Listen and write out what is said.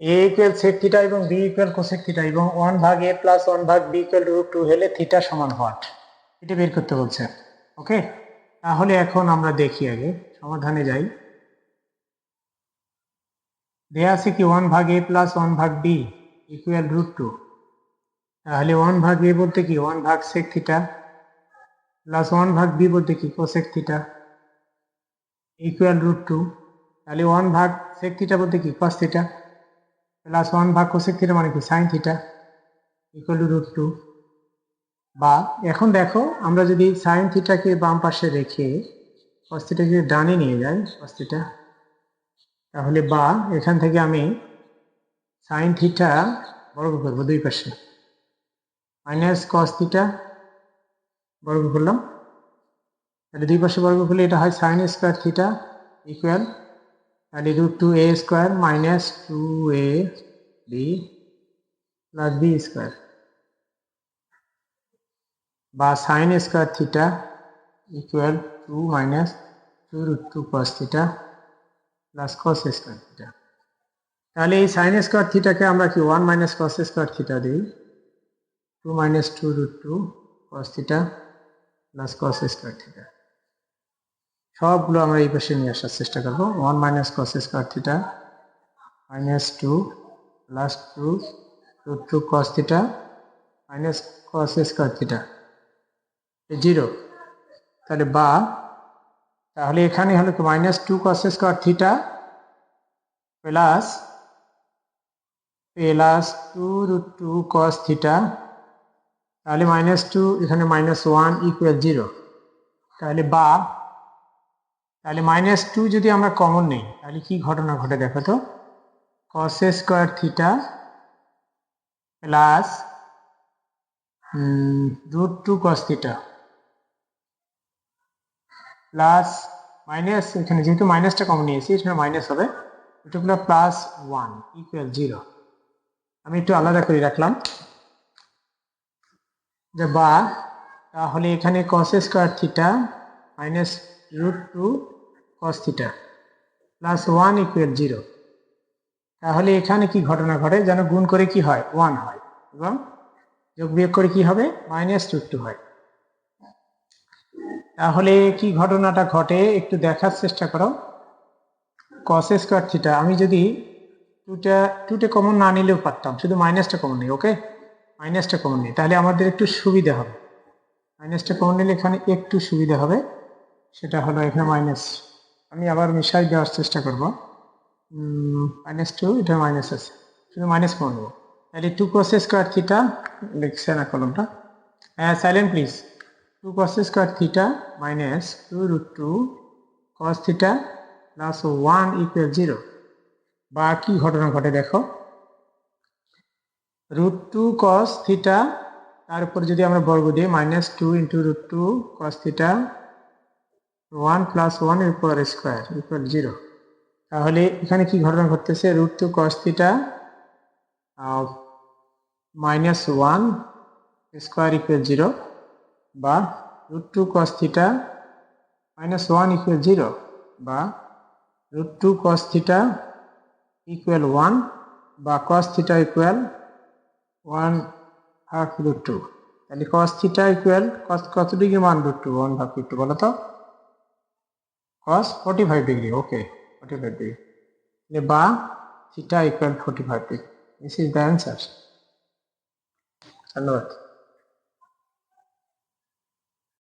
এ equal sec theta এবং B equal cosec theta এবং one ভাগ এ প্লাস ওয়ান ভাগ বি ইকুয়াল রুট টু হলে থিটা সমান হোয়াট এটা বের করতে বলছে। ওকে তাহলে এখন আমরা দেখি আগে, সমাধানে যাই। দেয়া আছে কি ওয়ান ভাগ এ প্লাস ওয়ান ভাগ বি ইকুয়াল রুট টু তাহলে ওয়ান ভাগ এ বলতে কি? ওয়ান ভাগ সেক থিটা প্লাস ওয়ান ভাগ বি বলতে কি? Cosec theta equal root two তাহলে ওয়ান ভাগ সেক থিটা বলতে কি? কস থিটা প্লাস ওয়ান ভাগ কোসেক থিটা মানে কি? Sine theta equal to root two বা এখন দেখো, আমরা যদি সাইন থিটাকে বাম পাশে রেখে কস থিটাকে ডানে নিয়ে যাই কস থিটা তাহলে বা এখান থেকে আমি সাইন থিটা বর্গ করব দুই পাশে। মাইনাস কস থিটা বর্গ করলাম। তাহলে দুই পাশে বর্গ করলে এটা হয় সাইন স্কোয়ার থিটা ইকুয়াল তাহলে root two A square minus two A B plus B square বা sine square theta equal two minus two root two cos theta plus cos square theta তাহলে এই সাইন স্কোয়ার থিটাকে আমরা কি one minus cos square theta দিই two minus two root two cos theta plus cos square theta সবগুলো আমরা এই পাশে নিয়ে আসার চেষ্টা করব। One minus cos square theta minus two plus two two two cos theta minus cos square theta zero তাহলে বা, তাহলে এখানে হলো minus two cos square theta plus plus two root two cos theta তাহলে মাইনাস টু এখানে minus one equal zero তাহলে বা তাহলে মাইনাস টু যদি আমরা কমন নেই, তাহলে কি ঘটনা ঘটে দেখো তো? Cos square theta plus root two cos theta plus minus এখানে যেহেতু মাইনাসটা কমন নিয়েছি, এখানে মাইনাস হবে এটুকুলো প্লাস ওয়ান ইকুয়াল জিরো আমি একটু আলাদা করে রাখলাম। যে বা, তাহলে এখানে cos square theta minus root two cos theta plus one equal zero তাহলে এখানে কি ঘটনা ঘটে? যেন গুণ করে কি হয়? ওয়ান হয়। এবং যোগ বিয়োগ করে কি হবে? মাইনাস রুট টু হয়। তাহলে কি ঘটনাটা ঘটে? একটু দেখার চেষ্টা করো। কস স্কোয়ার থিটা আমি যদি টুটা টুটে কমন না নিলেও পারতাম। শুধু মাইনাসটা কমন নেই ওকে মাইনাসটা কমন নেই। তাহলে আমাদের একটু সুবিধা হবে। মাইনাসটা কমন নিলে এখানে একটু সুবিধা হবে। সেটা হলো এখানে মাইনাস আমি আবার মিশাই দেওয়ার চেষ্টা করব। মাইনাস টু এটা মাইনাস আছে। শুধু মাইনাস কমন নেব। তাহলে টু কস স্কোয়ার থিটা লিখছে না কলমটা। হ্যাঁ silent please two cos square theta minus two root two cos theta plus one equal zero বা কি ঘটনা ঘটে দেখো। রুট টু কস থিটা তার উপর যদি আমরা বর্গ দিই minus two into root two cos theta one plus one উপর স্কোয়ার ইকুয়াল জিরো তাহলে এখানে কি ঘটনা ঘটতেছে? Root two cos theta minus one square equal zero বা root two cos theta minus one equal zero বা root two cos theta equal one বা cos theta equal one half root two তাহলে cos theta equal কত degree মান root two one half root two বলো তো। cos 45 degree okay 45 degree. The bar theta equal 45 degree. This is the answer. Another.